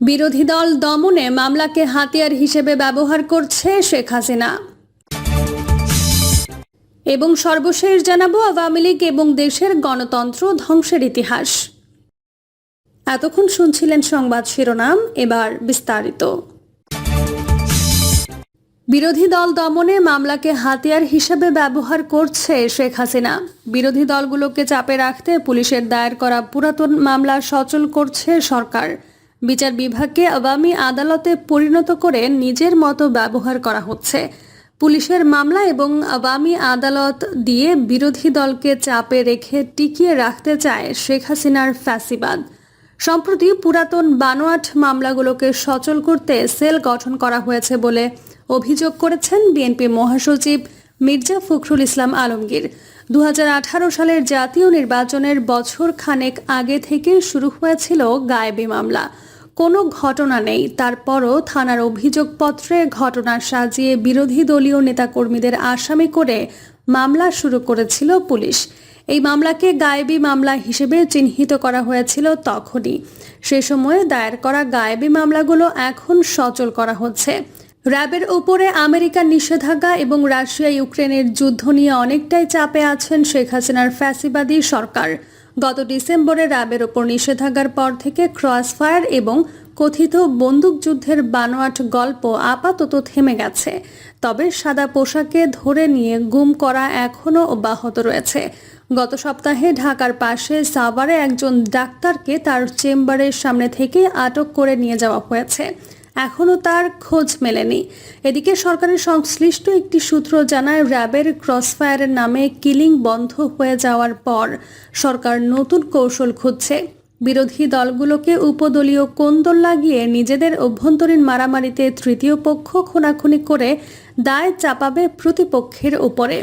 বিরোধী দল দমনে মামলাকে হাতিয়ার হিসেবে ব্যবহার করছে শেখ হাসিনা। এবং সর্বশেষ জানাব আওয়ামী লীগ এবং দেশের গণতন্ত্র ধ্বংসের ইতিহাস। এতক্ষণ শুনছিলেন সংবাদ শিরোনাম, এবার বিস্তারিত। বিরোধী দল দমনে মামলাকে হাতিয়ার হিসেবে ব্যবহার করছে শেখ হাসিনা। বিরোধী দলগুলোকে চাপে রাখতে পুলিশের দায়ের করা পুরাতন মামলা সচল করছে সরকার। বিচার বিভাগকে আওয়ামী আদালতে পরিণত করে নিজের মতো ব্যবহার করা হচ্ছে। পুলিশের মামলা এবং আওয়ামী আদালত দিয়ে বিরোধী দলকে চাপে রেখে টিকিয়ে রাখতে চায় শেখ হাসিনার ফ্যাসিবাদ। সম্প্রতি পুরাতন বানোয়াট মামলাগুলোকে সচল করতে সেল গঠন করা হয়েছে বলে অভিযোগ করেছেন বিএনপি মহাসচিব মির্জা ফখরুল ইসলাম আলমগীর। দু হাজার আঠারো সালের জাতীয় নির্বাচনের বছর খানেক আগে থেকে শুরু হয়েছিল গায়েবী মামলা। কোনো ঘটনা নেই। তারপরও থানার অভিযোগপত্রে ঘটনা সাজিয়ে বিরোধী দলীয় নেতাকর্মীদের আসামি করে মামলা শুরু করেছিল পুলিশ। এই মামলাকে গায়েবী মামলা হিসেবে চিহ্নিত করা হয়েছিল তখনই। সে সময়ে দায়ের করা গায়েবী মামলাগুলো এখন সচল করা হচ্ছে। র্যাবের উপরে আমেরিকার নিষেধাজ্ঞা এবং রাশিয়া ইউক্রেনের যুদ্ধ নিয়ে অনেকটাই চাপে আছেন শেখ হাসিনার ফ্যাসিবাদী সরকার। গত ডিসেম্বরে র্যাবের ওপর নিষেধাজ্ঞার পর থেকে ক্রস ফায়ার এবং কথিত বন্দুকযুদ্ধের বানোয়াট গল্প আপাতত থেমে গেছে। তবে সাদা পোশাকে ধরে নিয়ে গুম করা এখনও অব্যাহত রয়েছে। গত সপ্তাহে ঢাকার পাশে সাভারে একজন ডাক্তারকে তার চেম্বারের সামনে থেকে আটক করে নিয়ে যাওয়া হয়েছে। এখনও তার খোঁজ মেলেনি। এদিকে সরকারের সংশ্লিষ্ট একটি সূত্র জানায়, র্যাবের ক্রসফায়ারের নামে কিলিং বন্ধ হয়ে যাওয়ার পর সরকার নতুন কৌশল খুঁজছে। বিরোধী দলগুলোকে উপদলীয় কোন্দল লাগিয়ে নিজেদের অভ্যন্তরীণ মারামারিতে তৃতীয় পক্ষ খুনাখুনি করে দায় চাপাবে প্রতিপক্ষের উপরে।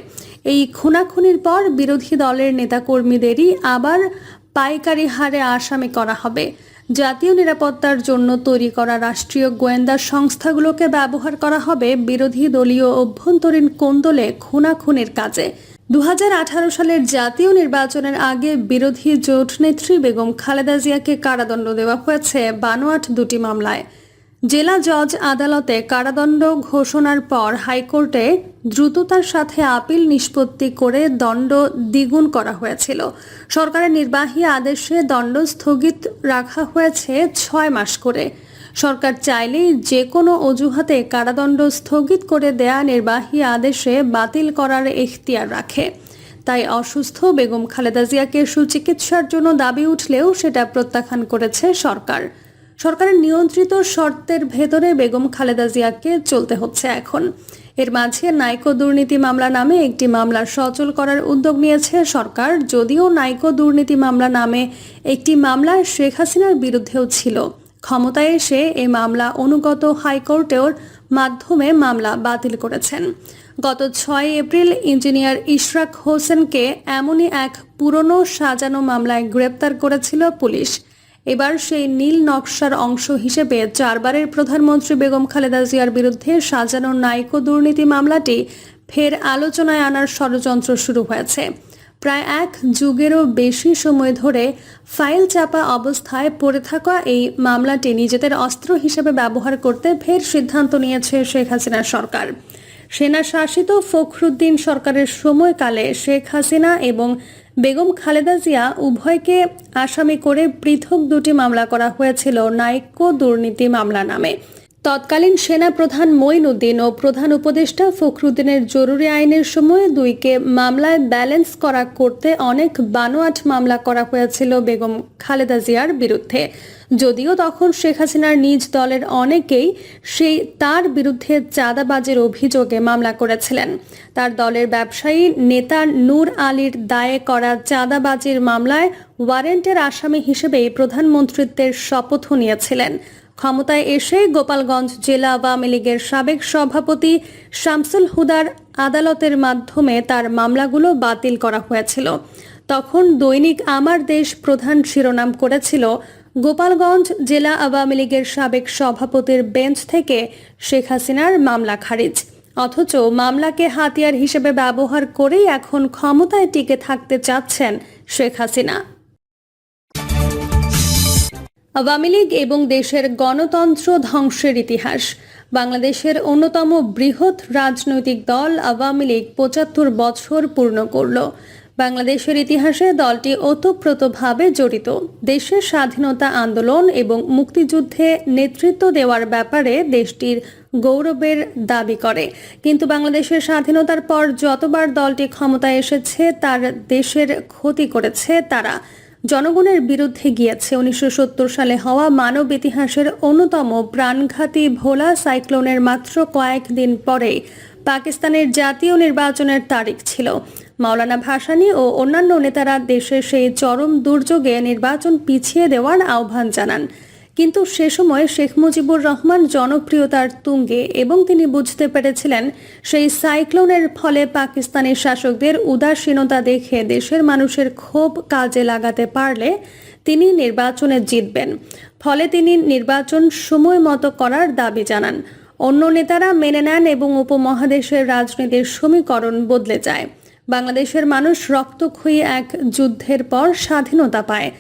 এই খুনাখুনির পর বিরোধী দলের নেতাকর্মীদেরই আবার পাইকারি হারে আসামি করা হবে। জাতীয় নিরাপত্তার জন্য তৈরি করা রাষ্ট্রীয় গোয়েন্দা সংস্থাগুলোকে ব্যবহার করা হবে বিরোধী দলীয় অভ্যন্তরীণ কোন্দলে খুনাখুনির কাজে। দু হাজার আঠারো সালের জাতীয় নির্বাচনের আগে বিরোধী জোট নেত্রী বেগম খালেদা জিয়াকে কারাদণ্ড দেওয়া হয়েছে বানোয়াট দুটি মামলায়। জেলা জজ আদালতে কারাদণ্ড ঘোষণার পর হাইকোর্টে দ্রুততার সাথে আপিল নিষ্পত্তি করে দণ্ড দ্বিগুণ করা হয়েছিল। সরকারের নির্বাহী আদেশে দণ্ড স্থগিত রাখা হয়েছে ছয় মাস করে। সরকার চাইলেই যে কোনো অজুহাতে কারাদণ্ড স্থগিত করে দেয়া নির্বাহী আদেশে বাতিল করার এখতিয়ার রাখে। তাই অসুস্থ বেগম খালেদা জিয়াকে সুচিকিৎসার জন্য দাবি উঠলেও সেটা প্রত্যাখ্যান করেছে সরকার। সরকারের নিয়ন্ত্রিত শর্তের ভেতরে বেগম খালেদা জিয়াকে চলতে হচ্ছে এখন। এর মাঝে নাইকো দুর্নীতি মামলা নামে একটি মামলা সচল করার উদ্যোগ নিয়েছে সরকার। যদিও নাইকো দুর্নীতি মামলা নামে একটি মামলা শেখ হাসিনার বিরুদ্ধেও ছিল। ক্ষমতায় এসে এ মামলা অনুগত হাইকোর্টের মাধ্যমে মামলা বাতিল করেছেন। গত ছয় এপ্রিল ইঞ্জিনিয়ার ইশরাক হোসেনকে এমনই এক পুরনো সাজানো মামলায় গ্রেপ্তার করেছিল পুলিশ। এবার সেই নীল নকশার অংশ হিসেবে চারবারের প্রধানমন্ত্রী বেগম খালেদা জিয়ার বিরুদ্ধে সাজানো নাইকো দুর্নীতি মামলাটি ফের আলোচনায় আনার ষড়যন্ত্র শুরু হয়েছে। প্রায় এক যুগেরও বেশি সময় ধরে ফাইল চাপা অবস্থায় পড়ে থাকা এই মামলাটি নিজেদের অস্ত্র হিসেবে ব্যবহার করতে ফের সিদ্ধান্ত নিয়েছে শেখ হাসিনার সরকার। সেনা শাসিত ফখরুদ্দিন সরকারের সময়কালে শেখ হাসিনা এবং বেগম খালেদা জিয়া উভয়কে আসামি করে পৃথক দুটি মামলা করা হয়েছিল নাইকো দুর্নীতি মামলা নামে। তৎকালীন সেনা প্রধান ও প্রধান উপদেষ্টা ফখরুদ্দিনের জরুরি আইনের সময় দুইকে মামলায় ব্যালেন্স করা করতে অনেক বানোয়াট মামলা করা হয়েছিল বেগম খালেদা জিয়ার বিরুদ্ধে। যদিও তখন শেখ হাসিনার নিজ দলের অনেকেই সেই তার বিরুদ্ধে চাঁদাবাজের অভিযোগে মামলা করেছিলেন। তার দলের ব্যবসায়ী নেতা নূর আলীর দায়ে করা চাঁদাবাজির মামলায় ওয়ারেন্টের আসামি হিসেবেই প্রধানমন্ত্রিত্বের শপথও নিয়েছিলেন। ক্ষমতায় এসে গোপালগঞ্জ জেলা আওয়ামী লীগের সাবেক সভাপতি শামসুল হুদার আদালতের মাধ্যমে তার মামলাগুলো বাতিল করা হয়েছিল। তখন দৈনিক আমার দেশ প্রধান শিরোনাম করেছিল, গোপালগঞ্জ জেলা আওয়ামী লীগের সাবেক সভাপতির বেঞ্চ থেকে শেখ হাসিনার মামলা খারিজ। অথচ মামলাকে হাতিয়ার হিসেবে ব্যবহার করেই এখন ক্ষমতায় টিকে থাকতে চাচ্ছেন শেখ হাসিনা। আওয়ামী লীগ এবং দেশের গণতন্ত্র ধ্বংসের ইতিহাস। বাংলাদেশের অন্যতম বৃহৎ রাজনৈতিক দল আওয়ামী লীগ পঁচাত্তর বছর পূর্ণ করল। বাংলাদেশের ইতিহাসে দলটি ওতপ্রোতভাবে জড়িত। দেশের স্বাধীনতা আন্দোলন এবং মুক্তিযুদ্ধে নেতৃত্ব দেওয়ার ব্যাপারে দেশটির গৌরবের দাবি করে। কিন্তু বাংলাদেশের স্বাধীনতার পর যতবার দলটি ক্ষমতায় এসেছে, তার দেশের ক্ষতি করেছে তারা। জনগণের বিরুদ্ধে গিয়েছে উনিশশো সত্তর সালে হওয়া মানব ইতিহাসের অন্যতম প্রাণঘাতী ভোলা সাইক্লোনের মাত্র কয়েকদিন পরে পাকিস্তানের জাতীয় নির্বাচনের তারিখ ছিল। মাওলানা ভাসানী ও অন্যান্য নেতারা দেশের সেই চরম দুর্যোগে নির্বাচন পিছিয়ে দেওয়ার আহ্বান জানান। কিন্তু সে সময় শেখ মুজিবুর রহমান জনপ্রিয়তার তুঙ্গে এবং তিনি বুঝতে পেরেছিলেন সেই সাইক্লোনের ফলে পাকিস্তানের শাসকদের উদাসীনতা দেখে দেশের মানুষের ক্ষোভ কাজে লাগাতে পারলে তিনি নির্বাচনে জিতবেন। ফলে তিনি নির্বাচন সময় মতো করার দাবি জানান। অন্য নেতারা মেনে নেন এবং উপমহাদেশের রাজনীতির সমীকরণ বদলে যায়। বাংলাদেশের মানুষ রক্তক্ষয়ী এক যুদ্ধের পর স্বাধীনতা পায়।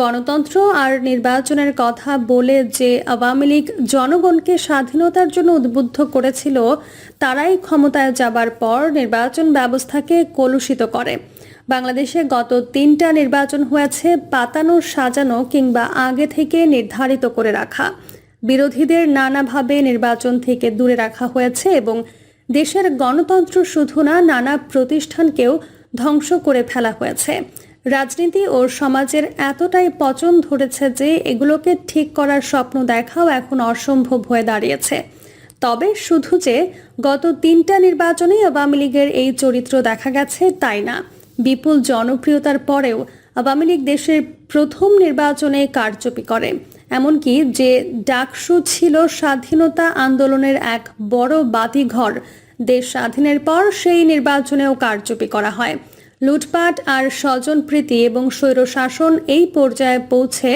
গণতন্ত্র আর নির্বাচনের কথা বলে যে আওয়ামী লীগ জনগণকে স্বাধীনতার জন্য উদ্বুদ্ধ করেছিল, তারাই ক্ষমতায় যাবার পর নির্বাচন ব্যবস্থাকে কলুষিত করে। বাংলাদেশে গত তিনটা নির্বাচন হয়েছে পাতানো সাজানো কিংবা আগে থেকে নির্ধারিত করে রাখা। বিরোধীদের নানাভাবে নির্বাচন থেকে দূরে রাখা হয়েছে এবং দেশের গণতন্ত্র শুধু না, নানা প্রতিষ্ঠানকেও ধ্বংস করে ফেলা হয়েছে। রাজনীতি ও সমাজের এতটাই পচন ধরেছে যে এগুলোকে ঠিক করার স্বপ্ন দেখাও এখন অসম্ভব হয়ে দাঁড়িয়েছে। তবে শুধু যে গত তিনটা নির্বাচনে আওয়ামী লীগের এই চরিত্র দেখা গেছে তাই না। বিপুল জনপ্রিয়তার পরেও আওয়ামী লীগ দেশের প্রথম নির্বাচনে কারচুপি করে। এমনকি যে ডাকসু ছিল স্বাধীনতা আন্দোলনের এক বড় বাতিঘর দেশ স্বাধীনের পর সেই নির্বাচনেও কারচুপি করা হয়। লুটপাট আর স্বজনপ্রীতি এবং স্বৈরশাসন এই পর্যায়ে পৌঁছে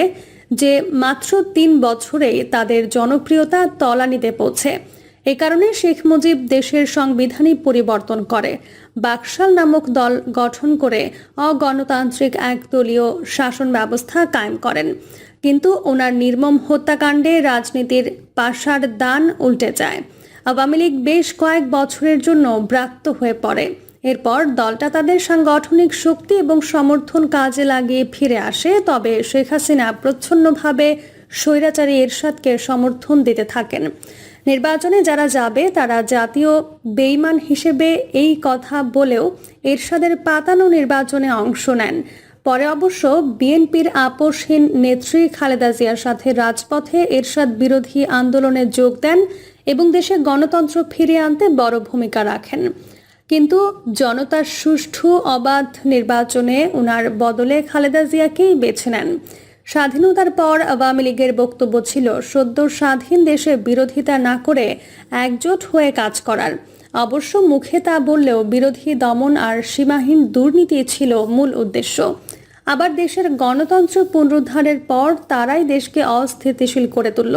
যে মাত্র তিন বছরেই তাদের জনপ্রিয়তা তলানিতে পৌঁছে। এ কারণে শেখ মুজিব দেশের সংবিধানই পরিবর্তন করে। বাকশাল নামক দল গঠন করে অগণতান্ত্রিক একদলীয় শাসন ব্যবস্থা কায়েম করেন। কিন্তু ওনার নির্মম হত্যাকাণ্ডে রাজনীতির পাশার দান উল্টে যায়। আওয়ামী লীগ বেশ কয়েক বছরের জন্য ব্রাত্য হয়ে পড়ে। এরপর দলটা তাদের সাংগঠনিক শক্তি এবং সমর্থন কাজে লাগিয়ে ফিরে আসে, তবে শেখ হাসিনা প্রচ্ছন্নভাবে স্বৈরাচারী এরশাদকে সমর্থন দিতে থাকেন। নির্বাচনে যারা যাবে, তারা জাতীয় বেইমান হিসেবে এই কথা বলেও এরশাদের পাতানো নির্বাচনে অংশ নেন। পরে অবশ্য বিএনপির আপোষহীন নেত্রী খালেদা জিয়ার সাথে রাজপথে এরশাদ বিরোধী আন্দোলনে যোগ দেন এবং দেশে গণতন্ত্র ফিরিয়ে আনতে বড় ভূমিকা রাখেন। কিন্তু জনতার সুষ্ঠু অবাধ নির্বাচনে উনার বদলে খালেদা জিয়াকেই বেছে নেন। স্বাধীনতার পর আওয়ামী লীগের বক্তব্য ছিল, সদ্য স্বাধীন দেশে বিরোধিতা না করে একজোট হয়ে কাজ করার। অবশ্য মুখে তা বললেও বিরোধী দমন আর সীমাহীন দুর্নীতি ছিল মূল উদ্দেশ্য। আবার দেশের গণতন্ত্র পুনরুদ্ধারের পর তারাই দেশকে অস্থিতিশীল করে তুলল।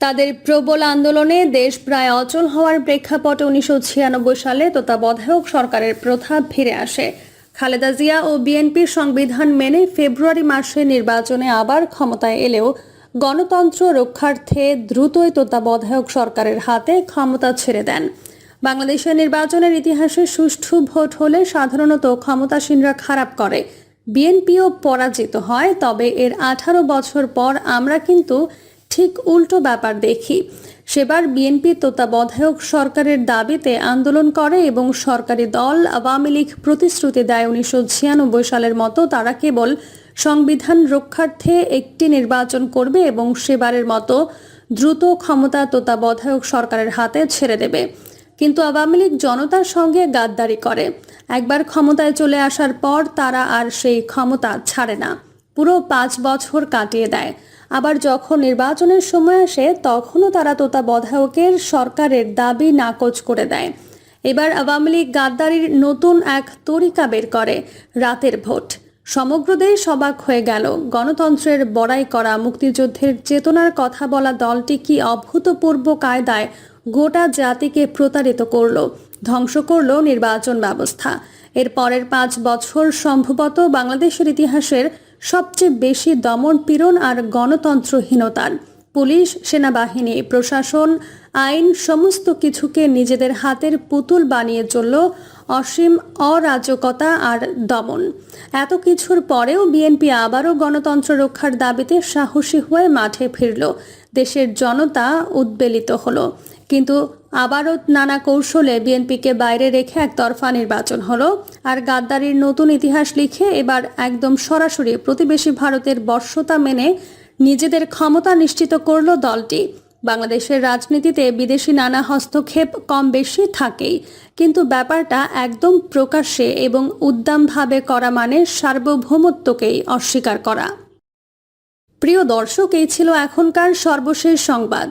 তাদের প্রবল আন্দোলনে দেশ প্রায় অচল হওয়ার প্রেক্ষাপটে উনিশশো ছিয়ানব্বই সালে তত্ত্বাবধায়ক সরকারের প্রথা ফিরে আসে। খালেদা জিয়া ও বিএনপির সংবিধান মেনে ফেব্রুয়ারি মাসে নির্বাচনে আবার ক্ষমতায় এলেও গণতন্ত্র রক্ষার্থে দ্রুতই তত্ত্বাবধায়ক সরকারের হাতে ক্ষমতা ছেড়ে দেন। বাংলাদেশের নির্বাচনের ইতিহাসে সুষ্ঠু ভোট হলে সাধারণত ক্ষমতাসীনরা খারাপ করে। বিএনপিও পরাজিত হয়, তবে এর আঠারো বছর পর আমরা কিন্তু ঠিক উল্টো ব্যাপার দেখি। সেবার বিএনপি তত্ত্বাবধায়ক সরকারের দাবিতে আন্দোলন করে এবং সরকারি দল আওয়ামী লীগ প্রতিশ্রুতি দেয় উনিশশো ছিয়ানব্বই সালের মতো তারা কেবল সংবিধান রক্ষার্থে একটি নির্বাচন করবে এবং সেবারের মতো দ্রুত ক্ষমতা তত্ত্বাবধায়ক সরকারের হাতে ছেড়ে দেবে। কিন্তু আওয়ামী লীগ জনতার সঙ্গে গাদ্দারি করে। একবার ক্ষমতায় চলে আসার পর তারা আর সেই ক্ষমতা ছাড়ে না। পুরো পাঁচ বছর কাটিয়ে দেয়। আবার যখন নির্বাচনের সময় আসে, তখনও তারা তত্ত্বাবধায়কের সরকারের দাবি নাকচ করে দেয়। এবার আওয়ামী লীগ গাদ্দারির নতুন এক তরিকা বের করে, রাতের ভোট। সমগ্র দেশ অবাক হয়ে গেল। গণতন্ত্রের বড়াই করা, মুক্তিযুদ্ধের চেতনার কথা বলা দলটি কি অভূতপূর্ব কায়দায় গোটা জাতিকে প্রতারিত করল, ধ্বংস করল নির্বাচন ব্যবস্থা? এর পরের পাঁচ বছর সম্ভবত বাংলাদেশের ইতিহাসের সবচেয়ে বেশি দমন পীড়ন আর গণতন্ত্রহীনতার। পুলিশ, সেনাবাহিনী, প্রশাসন, আইন সমস্ত কিছুকে নিজেদের হাতের পুতুল বানিয়ে চলল অসীম অরাজকতা আর দমন। এত কিছুর পরেও বিএনপি আবারও গণতন্ত্র রক্ষার দাবিতে সাহসী হয়ে মাঠে ফিরল। দেশের জনতা উদ্বেলিত হলো। কিন্তু আবারও নানা কৌশলে বিএনপিকে বাইরে রেখে একতরফা নির্বাচন হলো। আর গাদ্দারির নতুন ইতিহাস লিখে এবার একদম সরাসরি প্রতিবেশী ভারতের বর্ষতা মেনে নিজেদের ক্ষমতা নিশ্চিত করল দলটি। বাংলাদেশের রাজনীতিতে বিদেশি নানা হস্তক্ষেপ কম বেশি থাকেই। কিন্তু ব্যাপারটা একদম প্রকাশ্যে এবং উদ্দামভাবে করা মানে সার্বভৌমত্বকেই অস্বীকার করা। প্রিয় দর্শক, এই ছিল এখনকার সর্বশেষ সংবাদ।